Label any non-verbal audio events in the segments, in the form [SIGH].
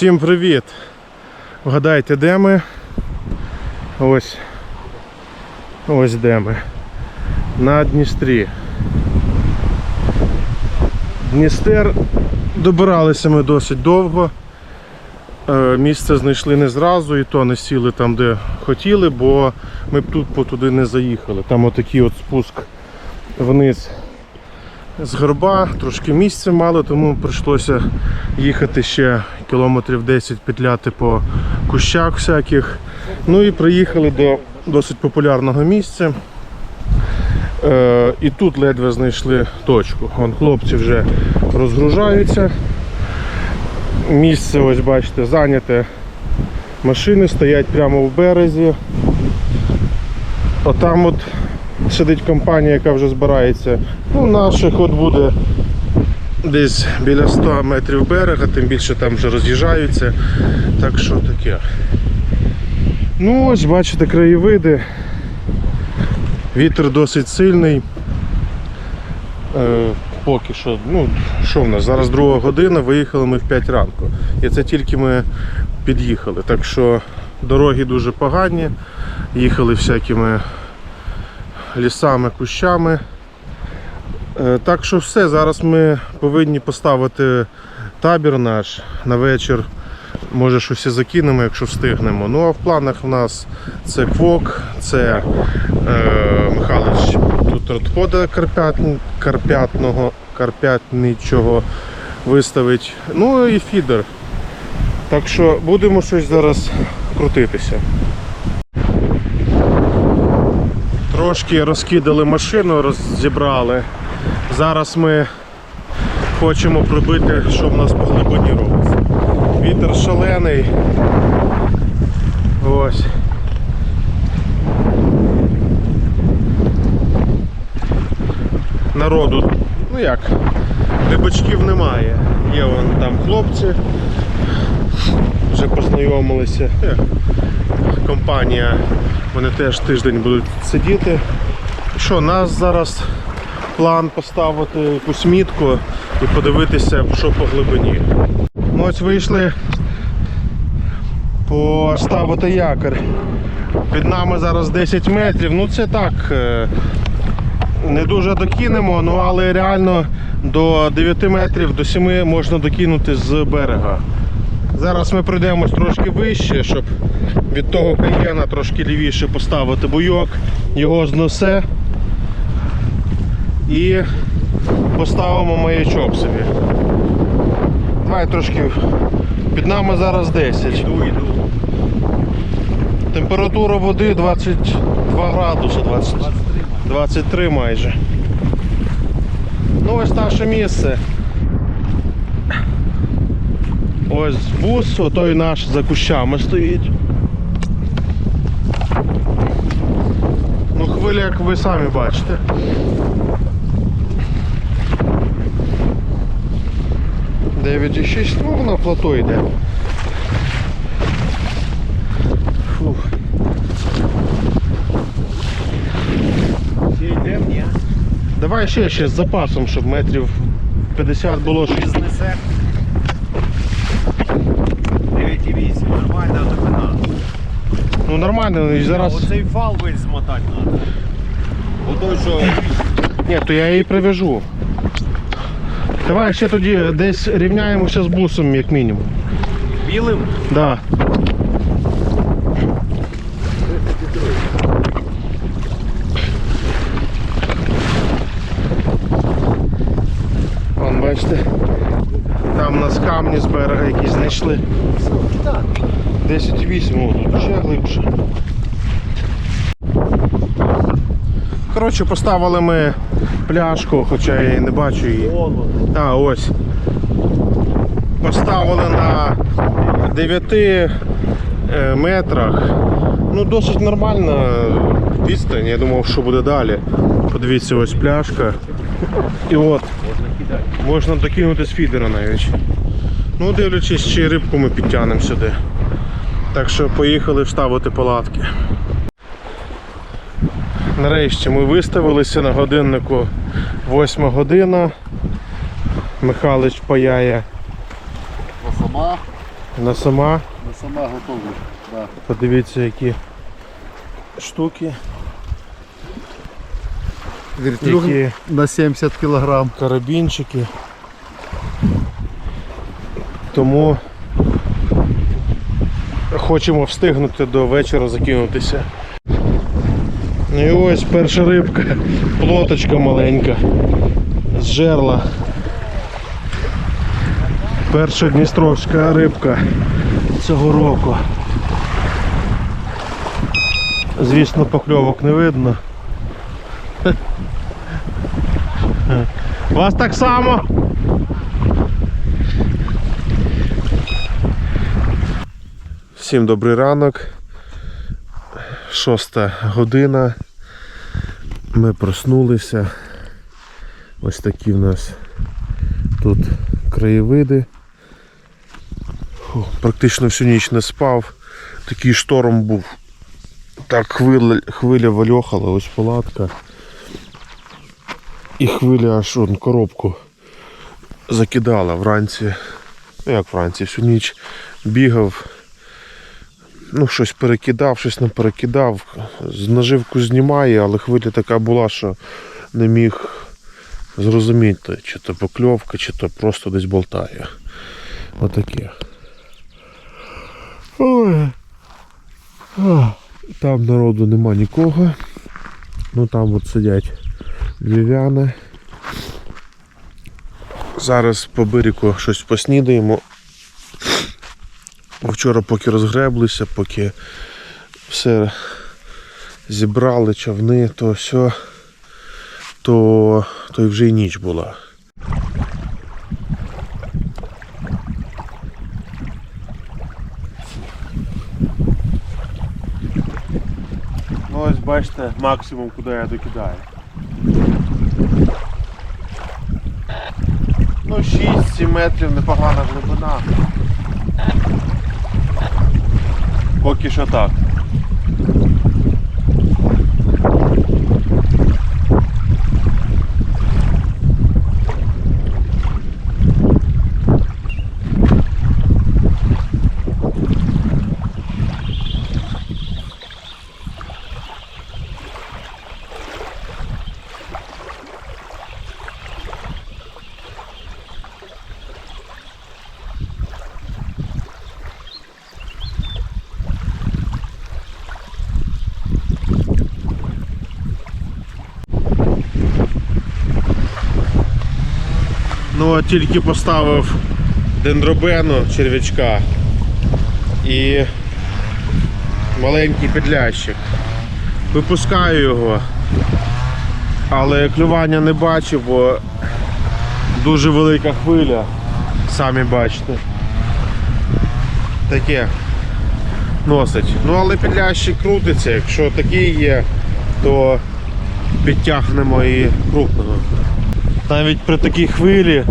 Всім привіт! Вгадайте, де ми? Ось. Ось де ми. На Дністрі. Дністер добиралися ми досить довго. Е, Місце знайшли не зразу, і то не сіли там, де хотіли, бо ми б тут туди не заїхали. Там отакий от спуск вниз з горба, трошки місця мало, тому прийшлося їхати ще кілометрів 10 петляти по кущах всяких. Ну і приїхали до досить популярного місця. Е, і тут ледве знайшли точку. Вон хлопці вже розгружаються. Місце, ось бачите, зайняте. Машини стоять прямо в березі. Отам от сидить компанія, яка вже збирається. Ну, наших от буде десь біля 100 метрів берега, тим більше там вже роз'їжджаються. Так що таке. Ну ось бачите краєвиди. Вітер досить сильний. Е, поки що, ну, що в нас? Зараз друга година, виїхали ми в 5 ранку. І це тільки ми під'їхали. Так що дороги дуже погані. Їхали всякими лісами, кущами. Е, Так що все, зараз ми повинні поставити табір наш на вечір. Може щось і закинемо, якщо встигнемо. Ну а в планах в нас це квок, це е, Михайлович тут карпят, карпятного, карпятничого виставить. Ну і фідер. Так що будемо щось зараз крутитися. Трошки розкидали машину, розібрали. Зараз ми хочемо пробити, що в нас по глибині робиться. Вітер шалений. Ось. Народу, ну як, рибачків немає. Є вон там хлопці. Познайомилися. Е, Компанія, вони теж тиждень будуть сидіти. Що, нас зараз план поставити якусь мітку і подивитися, що по глибині. Ми ось вийшли поставити якорь. Під нами зараз 10 метрів. Ну це так. е, Не дуже докинемо, ну але реально до 9 метрів, до 7 можна докинути з берега. Зараз ми пройдемось трошки вище, щоб від того каєна трошки лівіше поставити буйок, його зносе і поставимо маячок собі. Давай трошки. Під нами зараз 10. Температура води 22 градуси, 20, 23 майже. Ну ось наше місце. Ось бус, отой наш за кущами стоїть. Ну хвиля, як ви самі бачите. Дев'ять і шість, ну на плато йде. Фух. Давай ще ще з запасом, щоб метрів 50 було 6. Нормально, і зараз. Оцей фал весь змотати треба. Отой, що Ні, то я її привяжу. Давай ще тоді десь рівняємося з бусом, як мінімум. білим, Да. Вон, бачите, там у нас камні з берега якісь знайшли. 10,8, о, тут ще глибше. Коротше, поставили ми пляшку, хоча я її не бачу її. А, ось. Поставили на 9 е, метрах. Ну, досить нормальна відстань. Я думав, що буде далі. Подивіться, ось пляшка. І от. Можна докинути з фідера навіть. Ну, дивлячись, чи рибку ми підтягнемо сюди. Так що поїхали вставити палатки. Нарешті ми виставилися на годиннику 8 година. Михайлович паяє Лохома. На сама. На сама готова. Да. Подивіться, які штуки. Вертлюг Які на 70 кілограм. карабінчики. Тому хочемо встигнути до вечора закинутися. Ну і ось перша рибка, плоточка маленька з жерла. Перша дністровська рибка цього року. Звісно, покльовок не видно. [LAUGHS] Вас так само. Всім добрий ранок. Шоста година. Ми проснулися. Ось такі в нас тут краєвиди. Фу, практично всю ніч не спав. Такий шторм був. Так хвиля, хвиля вальохала, ось палатка. І хвиля аж он коробку закидала вранці. Ну як вранці, всю ніч бігав. Ну, щось перекидав, щось не перекидав. Наживку знімає, але хвиля така була, що не міг зрозуміти, чи то покльовка, чи то просто десь болтає. Отаке. Ой. Там народу нема нікого. Ну там от сидять львів'яни. Зараз по берегу щось поснідаємо. Вчора поки розгреблися, поки все зібрали човни, то все, то, то й вже й ніч була. Ну ось бачите максимум, куди я докидаю. Ну 6-7 метрів непогана глибина. Поки що так. Тільки поставив дендробену черв'ячка і маленький підлящик. Випускаю його, але клювання не бачу, бо дуже велика хвиля, самі бачите. Таке носить. Ну але підлящик крутиться, якщо такий є, то підтягнемо і крупного. Навіть при такій хвилі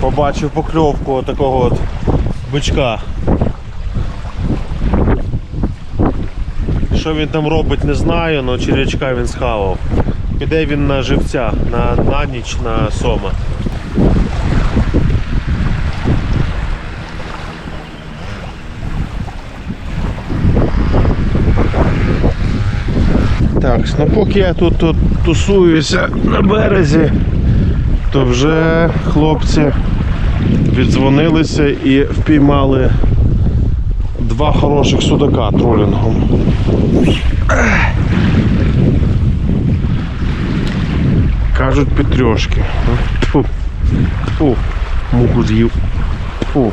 побачив покльовку такого от бичка. Що він там робить, не знаю, але черв'ячка він схавав. Піде він на живця, на, на ніч на сома. Так, ну поки я тут, тут тусуюся на березі, то вже хлопці віддзвонилися і впіймали два хороших судака тролінгом. Кажуть петрьошки. Тьфу. Тьфу. Муху з'їв. Тьфу.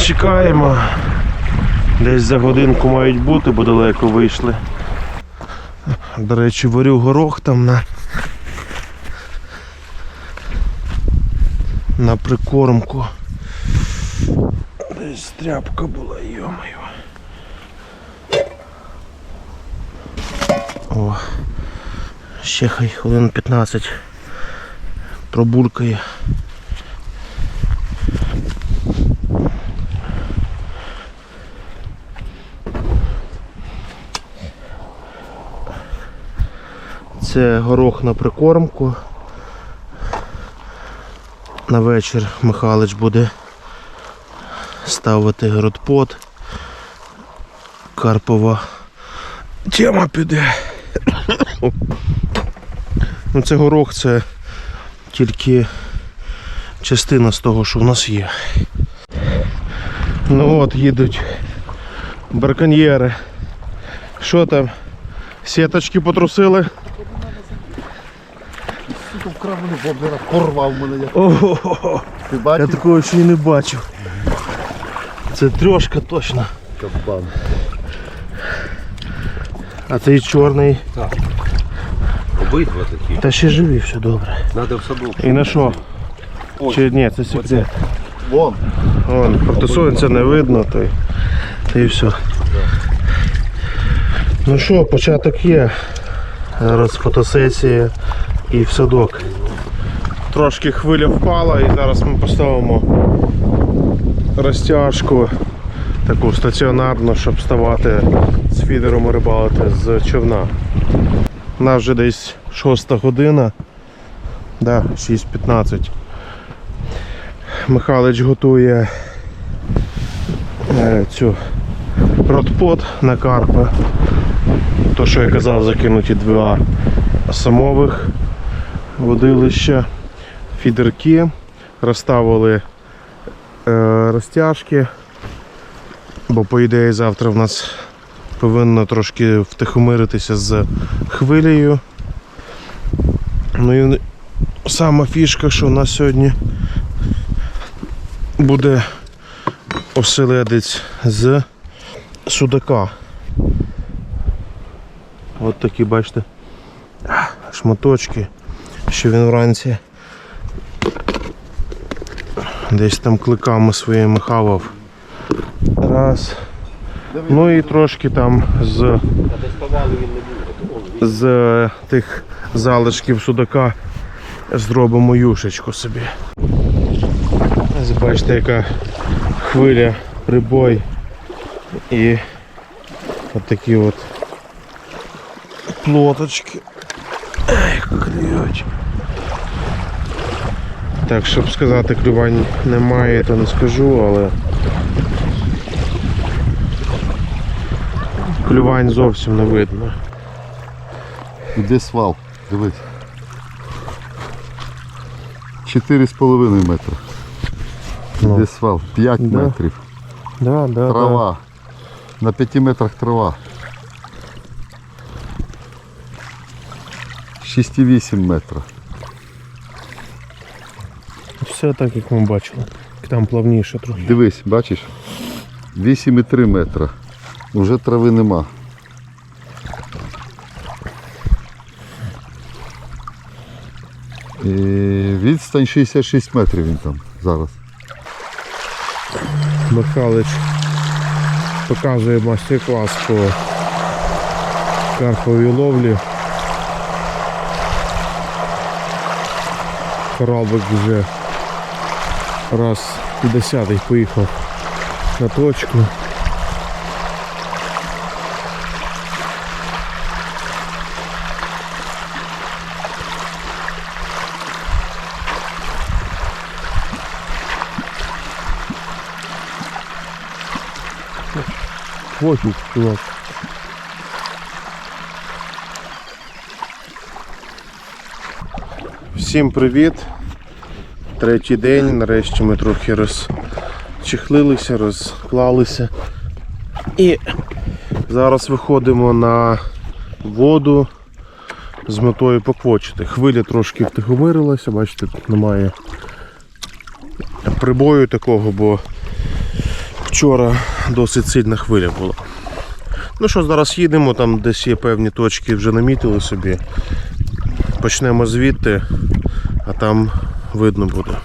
Чекаємо. Десь за годинку мають бути, бо далеко вийшли. До речі, варю горох там на. На прикормку. Десь тряпка була, йомаю. О, ще хай хвилин 15 пробулькає. Це горох на прикормку. На вечір Михайлович буде ставити гротпот. Карпова тема піде. ну, це горох, це тільки частина з того, що в нас є. Ну от їдуть браконьєри. Що там? Сіточки потрусили? Вкрав мене воблера, порвав мене. як- Ого, Ти я бачиш? такого ще й не бачив. Це трьошка точно. Кабан. А цей чорний. Обидва такі. Та ще живі, все добре. Надо в садок. І на що? Чи ні, це секрет. Вон. Вон, проти сонця не видно, то й, та й все. Ну що, початок є. Зараз фотосесія і в садок. Трошки хвиля впала і зараз ми поставимо розтяжку таку стаціонарну, щоб вставати з фідером рибалити з човна. У нас вже десь 6 година. Да, 6.15. Михайлович готує е, цю ротпот на карпа. То, що я казав, закинуті два самових водилища, фідерки, розставили е, розтяжки, бо по ідеї завтра в нас повинно трошки втихомиритися з хвилею. Ну і сама фішка, що у нас сьогодні буде оселедець з судака. От такі, бачите, шматочки, що він вранці десь там кликами своїми хавав. Раз. Ну і трошки там з, з е, тих залишків судака зробимо юшечку собі. Ось Бачите, яка хвиля, прибой і от от плоточки. Ай, клюють. Так, щоб сказати, клювань немає, то не скажу, але клювань зовсім не видно. Іде свал. Дивись. 4,5 метри. Ну. Іде свал. 5 Да. метрів. Да, да, да. Трава. На 5 метрах трава. 6,8 метра. Все так, як ми бачили. Там плавніше трохи. Дивись, бачиш? 8,3 метра. Уже трави нема. І відстань 66 метрів він там зараз. Михайлович показує майстер-клас по карповій ловлі. Кораблик вже раз десятий поїхав на точку. Хвостик, чувак. Всім привіт! Третій день. Нарешті ми трохи розчехлилися, розклалися. І зараз виходимо на воду з метою поквочити. Хвиля трошки втихомирилася, бачите, тут немає прибою такого, бо вчора досить сильна хвиля була. Ну що, зараз їдемо, там десь є певні точки, вже намітили собі. Почнемо звідти, а там видно буде.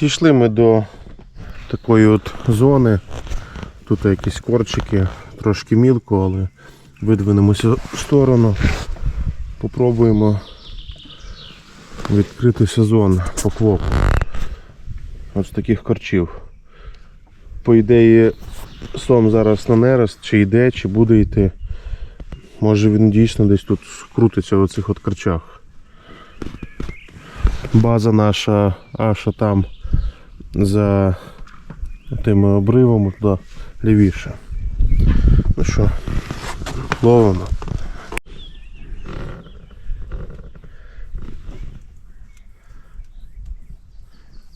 Дійшли ми до такої от зони. Тут якісь корчики, трошки мілко, але видвинемося в сторону. Попробуємо відкрити сезон по. Ось таких корчів. По ідеї, сом зараз на нерест, чи йде, чи буде йти. Може він дійсно десь тут крутиться в оцих от корчах. База наша аж там за тими обривами туди лівіше. Ну що, ловимо.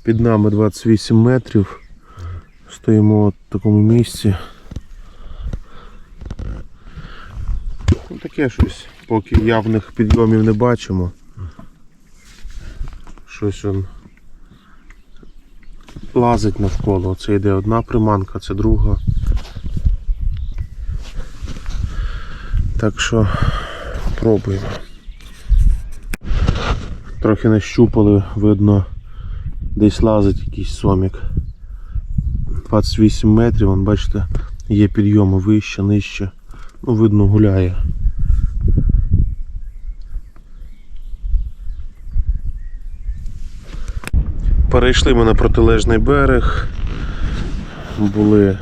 Під нами 28 метрів. Стоїмо в такому місці. Ну, таке щось, поки явних підйомів не бачимо. Щось он лазить навколо. Це йде одна приманка, це друга. Так що пробуємо. Трохи нащупали, видно, десь лазить якийсь сомік. 28 метрів, вон, бачите, є підйоми вище, нижче. Ну, видно, гуляє. Перейшли ми на протилежний берег. Були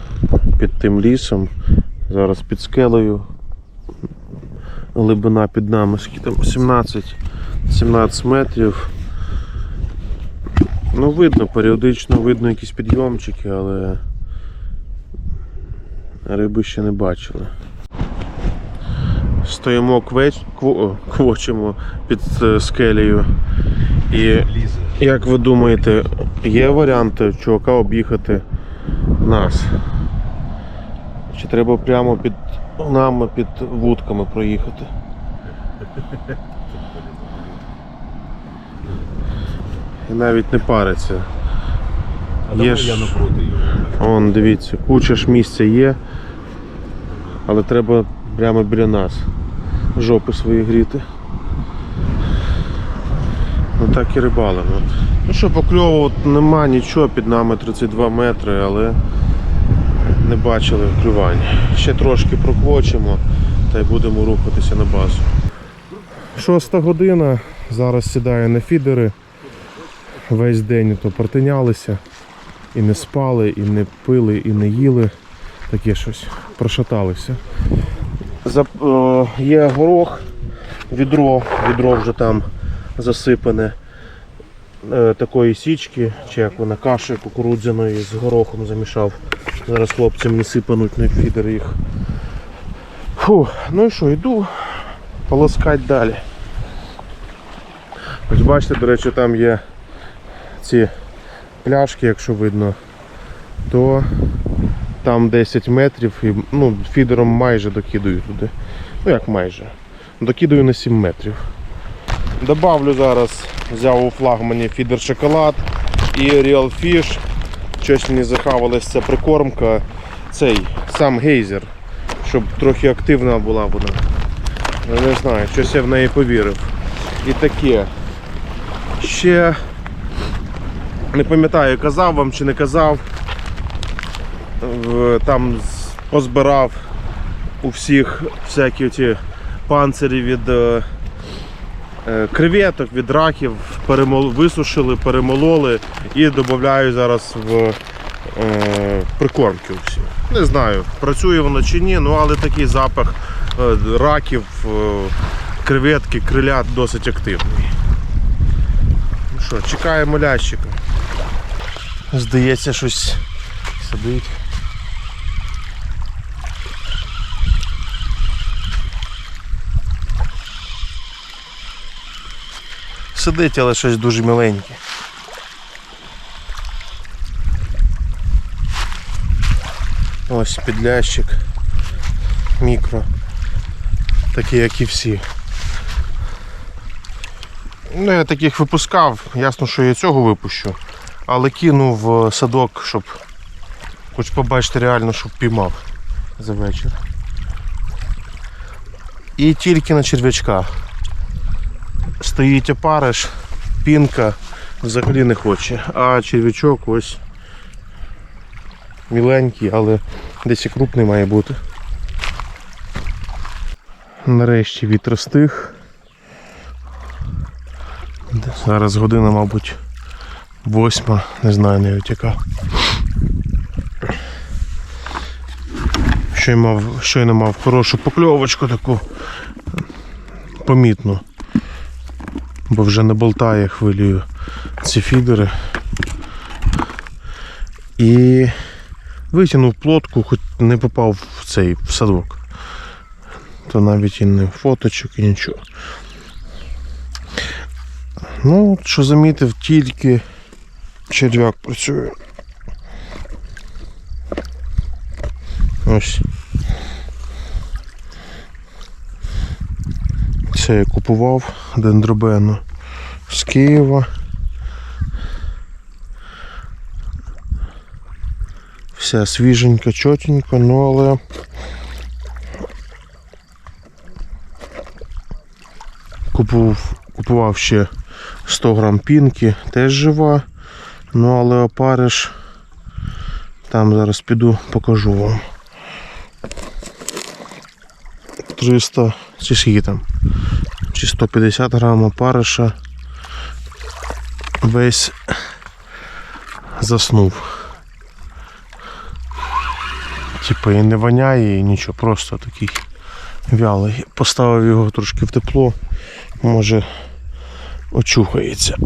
під тим лісом. Зараз під скелею. Глибина під нами скільки там 17, 17 метрів. Ну, видно, періодично видно якісь підйомчики, але риби ще не бачили. Стоїмо квеч... квочимо під е, скелею. І як ви думаєте, є варіанти чувака об'їхати нас? Чи треба прямо під нами, під вудками проїхати? І навіть не париться. А Є ж- я напроти його. Вон, дивіться, куча ж місця є, але треба прямо біля нас. Жопи свої гріти. Ну так і рибалимо. Ну що, покльовувати нема нічого, під нами 32 метри, але не бачили клювання. Ще трошки проквочимо та й будемо рухатися на базу. Шоста година, зараз сідає на фідери. Весь день то протинялися. І не спали, і не пили, і не їли. Таке щось. Прошаталися. Зап... е, є горох, відро, відро вже там засипане е, такої січки, чи як вона каші кукурудзяної з горохом замішав. Зараз хлопці мені сипануть на фідер їх. Фу, ну і що, йду полоскати далі. Ось бачите, до речі, там є ці пляшки, якщо видно, то там 10 метрів і ну, фідером майже докидаю туди. Ну як майже. Докидаю на 7 метрів. Добавлю зараз, взяв у флагмані фідер шоколад і Real Fish. Щось мені захавалась ця прикормка. Цей сам гейзер, щоб трохи активна була вона. Я Не знаю, щось я в неї повірив. І таке. Ще не пам'ятаю, казав вам чи не казав. Там позбирав у всіх всякі ці панцирі від е, креветок, від раків, перемол... висушили, перемололи і додаю зараз в е, прикормки всі. Не знаю, працює воно чи ні, ну але такий запах е, раків, е, креветки, крилят досить активний. Ну що, чекаємо лящика. Здається, щось сидить. Сидить, але щось дуже миленьке. Ось підлящик. Мікро. Такий, як і всі. Ну, я таких випускав, ясно, що я цього випущу. Але кинув садок, щоб хоч побачити реально, щоб піймав за вечір. І тільки на черв'ячка. Стоїть опариш, пінка, взагалі не хоче. А черв'ячок ось міленький, але десь і крупний має бути. Нарешті вітер стих. Зараз година, мабуть, восьма, не знаю навіть яка. Щойно мав, щойно мав хорошу покльовочку таку помітну. Бо вже не болтає хвилею ці фідери. І витягнув плотку, хоч не попав в цей в садок. То навіть і не фоточок, і нічого. Ну, що замітив, тільки черв'як працює. Ось. Це я купував дендробену з Києва. Вся свіженька, чотенька, ну але купував, купував ще 100 грам пінки, теж жива. Ну але опариш там зараз піду покажу вам. 300 чи скільки там? Чи 150 грам опариша. Весь заснув. Типа і не воняє, і нічого, просто такий вялий. Поставив його трошки в тепло, може очухається.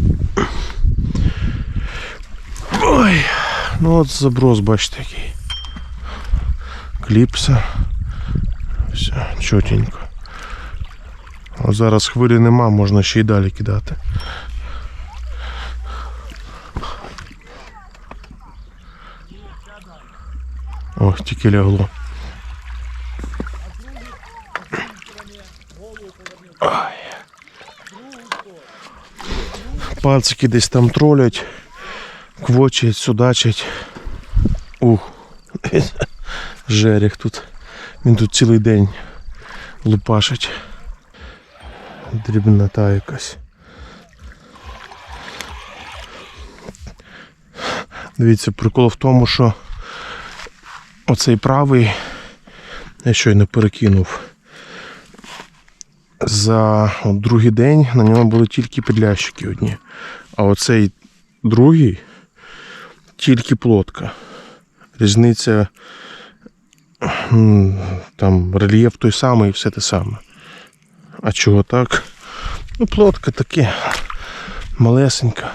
Ой, ну от заброс, бачите, який. Кліпса. Все, чотенько. От зараз хвилі нема, можна ще й далі кидати. Ох, тільки лягло. Ай. Пацики десь там тролять, квочать, судачать. Ух, [LAUGHS] жерех тут. Він тут цілий день лупашить. Дрібнота якась. Дивіться, прикол в тому, що оцей правий я щойно перекинув. За от другий день на ньому були тільки підлящики одні. А оцей другий тільки плотка. Різниця там рельєф той самий і все те саме. А чого так? Ну, плотка таке малесенька.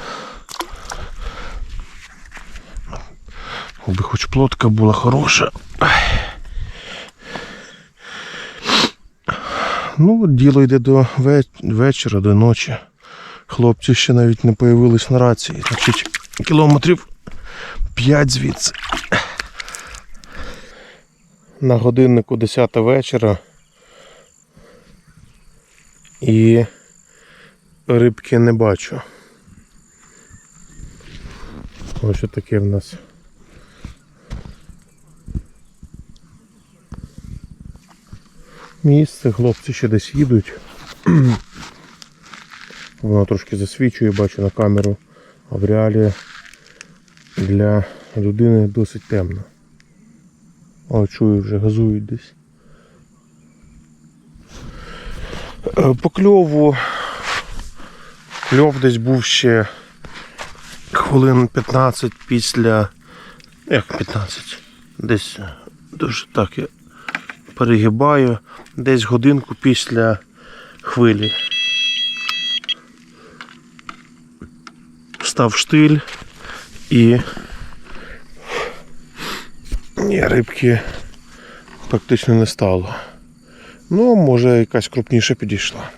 Якби хоч плотка була хороша. Ну, діло йде до вечора, до ночі. Хлопці ще навіть не появились на рації. Значить, кілометрів 5 звідси. На годиннику 10 вечора. І рибки не бачу. Ось таке в нас. Місце, хлопці ще десь їдуть. [CLEARS THROAT] Воно трошки засвічує, бачу на камеру, а в реалі для людини досить темно. О, чую, вже газують десь. Е, По кльову кльов десь був ще хвилин 15 після. Як 15? Десь дуже так я перегибаю. Десь годинку після хвилі. Став штиль і ні, рибки практично не стало. Ну, може якась крупніша підійшла.